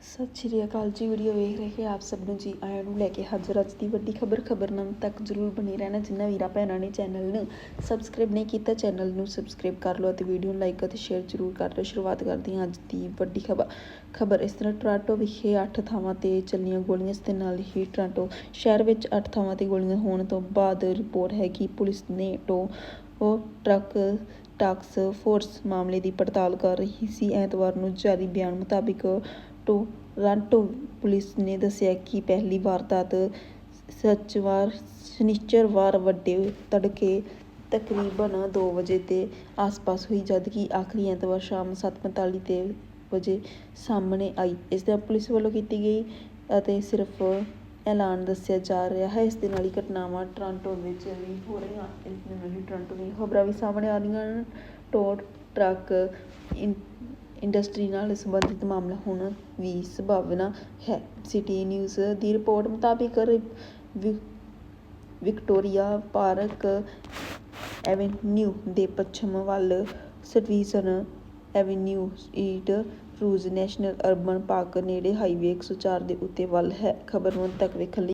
ਸਤਿ ਸ਼੍ਰੀ ਅਕਾਲ ਜੀ ਵੀਡੀਓ ਵੇਖ ਰਹੇ ਆਪ ਸਭ ਨੂੰ ਜੀ। ਆਇਆਂ ਨੂੰ ਲੈ ਕੇ ਹਾਜ਼ਰ ਅੱਜ ਦੀ ਵੱਡੀ ਖਬਰ ਖਬਰਨਾਮ ਤੱਕ ਜਰੂਰ ਬਣੇ ਰਹਿਣਾ ਜਿੰਨਾ ਵੀਰਾਂ ਭੈਣਾਂ ਨੇ ਚੈਨਲ ਨੂੰ ਸਬਸਕ੍ਰਾਈਬ ਨਹੀਂ ਕੀਤਾ ਚੈਨਲ ਨੂੰ ਸਬਸਕ੍ਰਾਈਬ ਕਰ ਲਓ ਅਤੇ ਵੀਡੀਓ ਨੂੰ ਲਾਈਕ ਅਤੇ ਸ਼ੇਅਰ ਜਰੂਰ ਕਰ ਦਿਓ ਸ਼ੁਰੂਆਤ ਕਰਦੇ ਹਾਂ ਅੱਜ ਦੀ ਵੱਡੀ ਖਬਰ। ਖਬਰ, ਇਸ ਤਰ੍ਹਾਂ ਟੋਰਾਂਟੋ ਵਿਖੇ 8 ਥਾਵਾਂ ਤੇ ਚੱਲੀਆਂ ਗੋਲੀਆਂ ਇਸ ਦੇ ਨਾਲ ਹੀ ਟੋਰਾਂਟੋ ਸ਼ਹਿਰ ਵਿੱਚ 8 ਥਾਵਾਂ ਤੇ ਗੋਲੀਆਂ ਹੋਣ ਤੋਂ ਬਾਅਦ ਰਿਪੋਰਟ ਹੈ ਕਿ ਪੁਲਿਸ ਨੇ ਟੋ ਉਹ ਟਰੱਕ ਟਾਕਸ ਫੋਰਸ ਮਾਮਲੇ ਦੀ ਪੜਤਾਲ ਕਰ ਰਹੀ ਸੀ। ਐਤਵਾਰ ਨੂੰ ਜਾਰੀ ਬਿਆਨ ਮੁਤਾਬਿਕ ਟੋ ਟੋਰਾਂਟੋ ਪੁਲਿਸ ਨੇ ਦੱਸਿਆ ਕਿ ਪਹਿਲੀ ਵਾਰਦਾਤ ਸੱਚਵਾਰ ਸ਼ਨਿਚਰਵਾਰ ਵੱਡੇ ਤੜਕੇ ਤਕਰੀਬਨ 2 ਵਜੇ ਦੇ ਆਸ-ਪਾਸ ਹੋਈ, ਜਦਕਿ ਆਖਰੀ ਐਤਵਾਰ ਸ਼ਾਮ 7:45 ਦੇ ਵਜੇ ਸਾਹਮਣੇ ਆਈ। ਇਸ ਦਾ ਪੁਲਿਸ ਵੱਲੋਂ ਕੀਤੀ ਗਈ ਅਤੇ ਸਿਰਫ ਐਲਾਨ ਦੱਸਿਆ ਜਾ ਰਿਹਾ ਹੈ। ਇਸ ਦੇ ਨਾਲ ਹੀ ਘਟਨਾਵਾਂ ਟੋਰਾਂਟੋ ਵਿੱਚ ਵੀ ਹੋ ਰਹੀਆਂ ਇਸ ਦੇ ਨਾਲ ਹੀ ਟੋਰਾਂਟੋ ਦੀਆਂ ਖਬਰਾਂ ਵੀ ਸਾਹਮਣੇ ਆ ਰਹੀਆਂ ਹਨ। ਟੋ ਟਰੱਕ ਇੰਡਸਟਰੀ ਨਾਲ ਸੰਬੰਧਿਤ ਮਾਮਲਾ ਹੋਣਾ ਵੀ ਸੰਭਾਵਨਾ ਹੈ। ਸਿਟੀ ਨਿਊਜ਼ ਦੀ ਰਿਪੋਰਟ ਮੁਤਾਬਿਕ ਵਿ- ਵਿਕਟੋਰੀਆ ਪਾਰਕ ਐਵੇਨਿਊ ਦੇ ਪੱਛਮ ਵੱਲ ਸਟੀਵਨਸਨ ਐਵੇਨਿਊ ਈਟ ਰੂਜ਼ ਨੈਸ਼ਨਲ ਅਰਬਨ ਪਾਰਕ ਨੇੜੇ ਹਾਈਵੇ 104 ਦੇ ਉੱਤੇ ਵੱਲ ਹੈ। ਖਬਰ ਨੂੰ ਅੰਤ ਤੱਕ ਵੇਖਣ ਲਈ